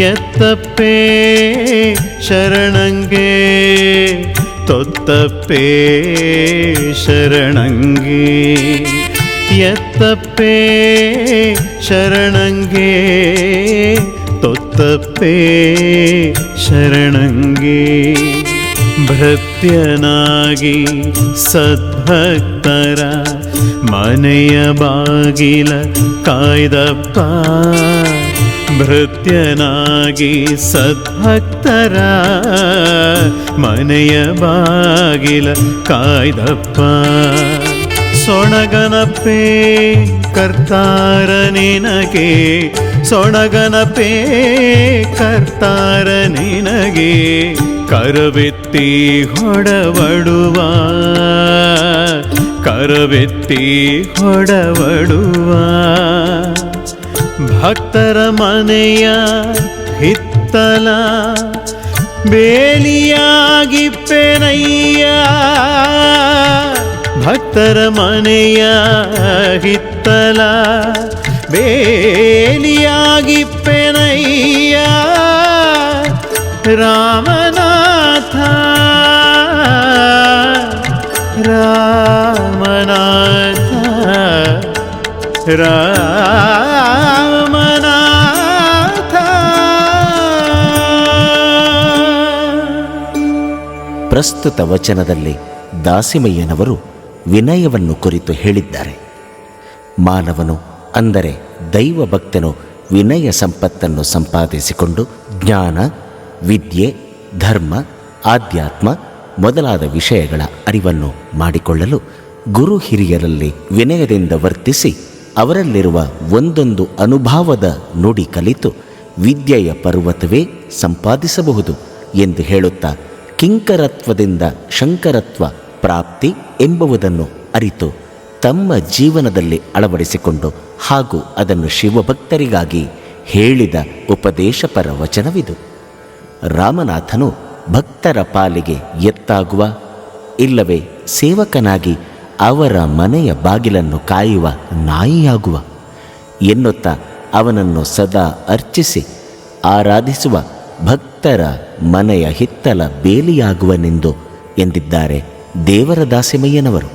ಎತ್ತಪ್ಪೇ ಶರಣಂಗೆ ತೊತ್ತಪ್ಪೇ ಶರಣಂಗೆ ಎತ್ತಪ್ಪೇ ಶರಣಂಗೆ ತೊತ್ತಪ್ಪೇ ಶರಣಂಗೆ ಭೃತ್ಯನಾಗಿ ಸದ್ಭಕ್ತರ ಮನೆಯ ಬಾಗಿಲ ಕಾಯ್ದಪ್ಪ ಭೃತ್ಯನಾಗಿ ಸದ್ಭಕ್ತರ ಮನೆಯ ಬಾಗಿಲ ಕಾಯ್ದಪ್ಪ. ಸೊಣಗನಪೇ ಕರ್ತಾರ ನಿನಗೆ ಸೊಣಗನಪೇ ಕರ್ತಾರ ನಿನಗೆ, ಕರವೆತ್ತಿ ಹೊಡವಡುವ ಕರವೆತ್ತಿ ಹೊಡವಡುವ. ಭಕ್ತರ ಮನೆಯ ಹಿತ್ತಲ ಬೇಲಿಯಾಗಿಪ್ಪೆನಯ್ಯ ಭಕ್ತರ ಮನೆಯ ಹಿತ್ತಲ ಬೇಲಿಯಾಗಿಪ್ಪೆನಯ್ಯ ರಾಮನಾಥ ರಾಮನಾಥ ರಾಮನಾಥ ಪ್ರಸ್ತುತ ವಚನದಲ್ಲಿ ದಾಸಿಮಯ್ಯನವರು ವಿನಯವನ್ನು ಕುರಿತು ಹೇಳಿದ್ದಾರೆ. ಮಾನವನು ಅಂದರೆ ದೈವ ಭಕ್ತನು ವಿನಯ ಸಂಪತ್ತನ್ನು ಸಂಪಾದಿಸಿಕೊಂಡು ಜ್ಞಾನ, ವಿದ್ಯೆ, ಧರ್ಮ, ಆಧ್ಯಾತ್ಮ ಮೊದಲಾದ ವಿಷಯಗಳ ಅರಿವನ್ನು ಮಾಡಿಕೊಳ್ಳಲು ಗುರು ಹಿರಿಯರಲ್ಲಿ ವಿನಯದಿಂದ ವರ್ತಿಸಿ ಅವರಲ್ಲಿರುವ ಒಂದೊಂದು ಅನುಭಾವದ ನುಡಿ ಕಲಿತು ವಿದ್ಯೆಯ ಪರ್ವತವೇ ಸಂಪಾದಿಸಬಹುದು ಎಂದು ಹೇಳುತ್ತಾ ಕಿಂಕರತ್ವದಿಂದ ಶಂಕರತ್ವ ಪ್ರಾಪ್ತಿ ಎಂಬುವುದನ್ನು ಅರಿತು ತಮ್ಮ ಜೀವನದಲ್ಲಿ ಅಳವಡಿಸಿಕೊಂಡು ಹಾಗೂ ಅದನ್ನು ಶಿವಭಕ್ತರಿಗಾಗಿ ಹೇಳಿದ ಉಪದೇಶಪರ ವಚನವಿದು. ರಾಮನಾಥನು ಭಕ್ತರ ಪಾಲಿಗೆ ಎತ್ತಾಗುವ, ಇಲ್ಲವೇ ಸೇವಕನಾಗಿ ಅವರ ಮನೆಯ ಬಾಗಿಲನ್ನು ಕಾಯುವ ನಾಯಿಯಾಗುವ, ಎನ್ನುತ್ತಾ ಅವನನ್ನು ಸದಾ ಅರ್ಚಿಸಿ ಆರಾಧಿಸುವ ಭಕ್ತರ ಮನೆಯ ಹಿತ್ತಲ ಬೇಲಿಯಾಗುವನೆಂದು ಎಂದಿದ್ದಾರೆ ದೇವರ ದಾಸಿಮಯ್ಯನವರು